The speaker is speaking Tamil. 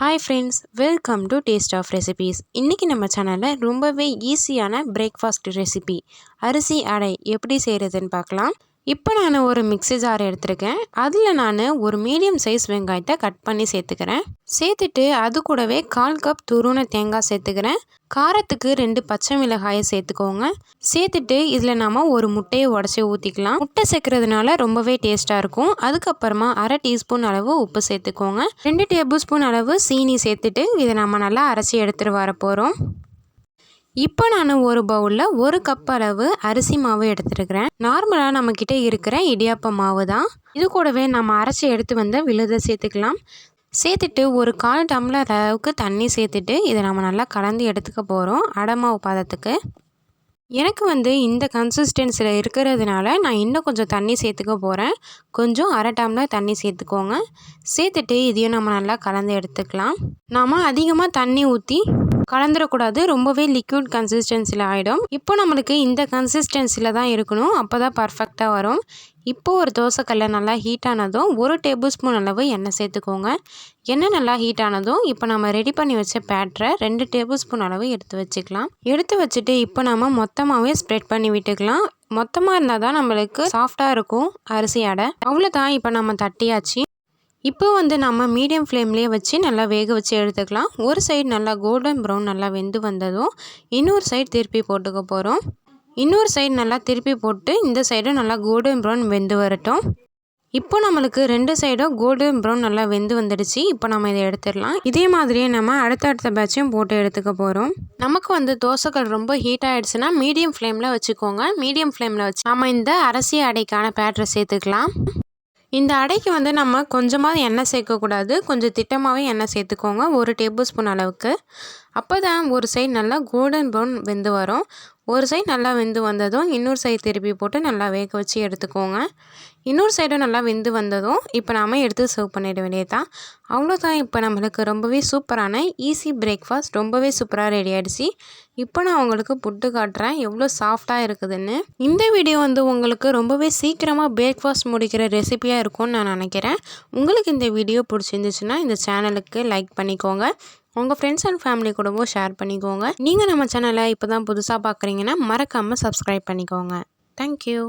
Hi friends welcome to taste of recipes இன்றைக்கி நம்ம சேனலில் ரொம்பவே ஈஸியான பிரேக்ஃபாஸ்ட் ரெசிபி அரிசி அடை எப்படி செய்கிறதுன்னு பார்க்கலாம். இப்போ நான் ஒரு மிக்ஸி ஜார் எடுத்திருக்கேன். அதில் நான் ஒரு மீடியம் சைஸ் வெங்காயத்தை கட் பண்ணி சேர்த்துக்கிறேன். சேர்த்துட்டு அது கூடவே கால் கப் துருண தேங்காய் சேர்த்துக்கிறேன். காரத்துக்கு ரெண்டு பச்சை மிளகாயை சேர்த்துக்கோங்க. சேர்த்துட்டு இதில் நாம் ஒரு முட்டையை உடச்சி ஊற்றிக்கலாம் முட்டை சேர்க்கறதுனால ரொம்பவே டேஸ்ட்டாக இருக்கும். அதுக்கப்புறமா அரை டீஸ்பூன் அளவு உப்பு சேர்த்துக்கோங்க. ரெண்டு டேபிள் ஸ்பூன் அளவு சீனி சேர்த்துட்டு இதை நம்ம நல்லா அரைச்சி எடுத்துகிட்டு வர போகிறோம் இப்போ நான் ஒரு பவுலில் ஒரு கப் அளவு அரிசி மாவு எடுத்துருக்கிறேன். நார்மலாக நம்மக்கிட்ட இருக்கிற இடியாப்ப மாவு தான். இது கூடவே நம்ம அரைச்சி எடுத்து வந்த விழுதை சேர்த்துக்கலாம். சேர்த்துட்டு ஒரு கால் டம்ளர் அளவுக்கு தண்ணி சேர்த்துட்டு இதை நம்ம நல்லா கலந்து எடுத்துக்க போகிறோம் அடமாவு பாதத்துக்கு. எனக்கு வந்து இந்த கன்சிஸ்டன்சியில் இருக்கிறதுனால நான் இன்னும் கொஞ்சம் தண்ணி சேர்த்துக்க போகிறேன் கொஞ்சம் அரை டம்ளர் தண்ணி சேர்த்துக்கோங்க. சேர்த்துட்டு இதையும் நம்ம நல்லா கலந்து எடுத்துக்கலாம். நாம் அதிகமாக தண்ணி ஊற்றி கலந்துடக்கூடாது ரொம்பவே லிக்விட் கன்சிஸ்டன்சியில் ஆகிடும் இப்போ நம்மளுக்கு இந்த கன்சிஸ்டன்சியில் தான் இருக்கணும். அப்போ தான் பர்ஃபெக்டாக வரும். இப்போ ஒரு தோசைக்கல்லை நல்லா ஹீட் ஆனதும் ஒரு டேபிள் ஸ்பூன் அளவு எண்ணெய் சேர்த்துக்கோங்க. எண்ணெய் நல்லா ஹீட் ஆனதும் இப்போ நம்ம ரெடி பண்ணி வச்ச பேட்டரை ரெண்டு டேபிள் ஸ்பூன் அளவு எடுத்து வச்சுக்கலாம். எடுத்து வச்சுட்டு இப்போ நம்ம மொத்தமாகவே ஸ்ப்ரெட் பண்ணி விட்டுக்கலாம். மொத்தமாக இருந்தால் தான் நம்மளுக்கு சாஃப்டாக இருக்கும் அரிசி அடை. அவ்வளோதான் இப்போ நம்ம தட்டியாச்சு. இப்போ வந்து நம்ம மீடியம் ஃப்ளேம்லேயே வச்சு நல்லா வேக வச்சு எடுத்துக்கலாம். ஒரு சைடு நல்லா கோல்டன் ப்ரௌன் நல்லா வெந்து வந்ததும் இன்னொரு சைடு திருப்பி போட்டுக்க போகிறோம் இன்னொரு சைடு நல்லா திருப்பி போட்டு இந்த சைடும் நல்லா கோல்டன் ப்ரௌன் வெந்து வரட்டும். இப்போ நம்மளுக்கு ரெண்டு சைடும் கோல்டன் ப்ரௌன் நல்லா வெந்து வந்துடுச்சு. இப்போ நம்ம இதை எடுத்துடலாம். இதே மாதிரியே நம்ம அடுத்த அடுத்த பேட்சையும் போட்டு எடுத்துக்க போகிறோம் நமக்கு வந்து தோசைகள் ரொம்ப ஹீட் ஆகிடுச்சுன்னா மீடியம் ஃப்ளேமில் வச்சுக்கோங்க. மீடியம் ஃப்ளேமில் வச்சு நம்ம இந்த அரிசி அடைக்கான பேட்டரை சேர்த்துக்கலாம். இந்த அடைக்கு வந்து நம்ம கொஞ்சமாக எண்ணெய் சேர்க்கக்கூடாது. கொஞ்சம் திட்டமாகவே எண்ணெய் சேர்த்துக்கோங்க. ஒரு டேபிள் ஸ்பூன் அளவுக்கு. அப்போ தான் ஒரு சைடு நல்லா கோல்டன் ப்ரௌன் வெந்து வரும். ஒரு சைடு நல்லா வெந்து வந்ததும் இன்னொரு சைடு திருப்பி போட்டு நல்லா வேக வச்சு எடுத்துக்கோங்க. இன்னொரு சைடும் நல்லா வெந்து வந்ததும் இப்போ நாம் எடுத்து சர்வ் பண்ணிட வேண்டியது தான் அவ்வளோதான் இப்போ நம்மளுக்கு ரொம்பவே சூப்பரான ஈஸி பிரேக்ஃபாஸ்ட் ரொம்பவே சூப்பராக ரெடி ஆகிடுச்சு இப்போ நான் உங்களுக்கு புட்டு காட்டுறேன். எவ்வளோ சாஃப்டாக இருக்குதுன்னு. இந்த வீடியோ வந்து உங்களுக்கு ரொம்பவே சீக்கிரமாக பிரேக்ஃபாஸ்ட் முடிக்கிற ரெசிபியாக இருக்கும்னு நான் நினைக்கிறேன். உங்களுக்கு இந்த வீடியோ பிடிச்சிருந்துச்சுன்னா இந்த சேனலுக்கு லைக் பண்ணிக்கோங்க. உங்கள் ஃப்ரெண்ட்ஸ் அண்ட் ஃபேமிலி கூடவும் ஷேர் பண்ணிக்கோங்க. நீங்கள் நம்ம சேனலை இப்போ தான் புதுசாக பார்க்குறீங்கன்னா மறக்காமல் சப்ஸ்கிரைப் பண்ணிக்கோங்க. தேங்க்யூ